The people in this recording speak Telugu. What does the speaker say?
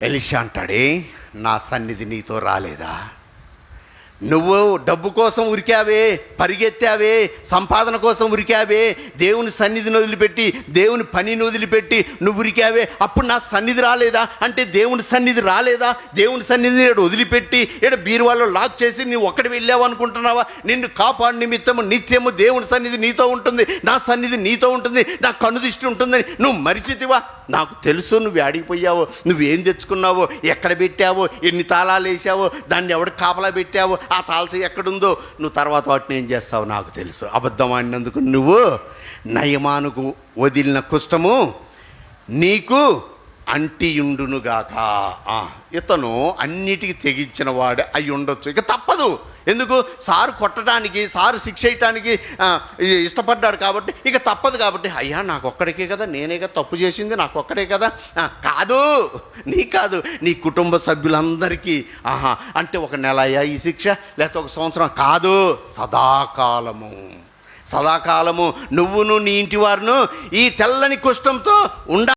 ఎలిషా అంటాడే నా సన్నిధి నీతో రాలేదా? నువ్వు డబ్బు కోసం ఉరికావే పరిగెత్తావే సంపాదన కోసం ఉరికావే దేవుని సన్నిధిని వదిలిపెట్టి దేవుని పనిని వదిలిపెట్టి నువ్వు ఉరికావే. అప్పుడు నా సన్నిధి రాలేదా? అంటే దేవుని సన్నిధి రాలేదా? దేవుని సన్నిధిని ఈడ వదిలిపెట్టి ఇక్కడ బీరువాలో లాక్ చేసి నువ్వు ఒక్కడి వెళ్ళావు అనుకుంటున్నావా? నిన్ను కాపాడు నిమిత్తము నిత్యము దేవుని సన్నిధి నీతో ఉంటుంది. నా సన్నిధి నీతో ఉంటుంది. నా కన్ను దిష్టి ఉంటుందని నువ్వు మరిచితివా? నాకు తెలుసు నువ్వు ఆడిపోయావో నువ్వేం తెచ్చుకున్నావో? ఎక్కడ పెట్టావో? ఎన్ని తాళాలు వేసావో? దాన్ని ఎవడు కాపలా పెట్టావో? ఆ తాల్చి ఎక్కడుందో? నువ్వు తర్వాత వాటిని ఏం చేస్తావు నాకు తెలుసు. అబద్ధం ఆడినందుకు నువ్వు నయమానుకు వదిలిన కుష్టము నీకు అంటియుండునుగాక. ఇతను అన్నిటికీ తెగించిన వాడు అయి ఉండొచ్చు ఇక తప్పదు. ఎందుకు? సారు కొట్టడానికి సారు శిక్ష చేయటానికి ఇష్టపడ్డాడు కాబట్టి ఇక తప్పదు కాబట్టి అయ్యా నాకు ఒక్కడికే కదా నేనే కదా తప్పు చేసింది నాకు ఒక్కడే కదా. ఆ, కాదు నీ కాదు నీ కుటుంబ సభ్యులందరికీ ఆహా అంటే ఒక నెల అయ్యా ఈ శిక్ష లేకపోతే ఒక సంవత్సరం కాదు సదాకాలము. సదాకాలము నువ్వును నీ ఇంటి వారును ఈ తెల్లని కుష్టంతో ఉండ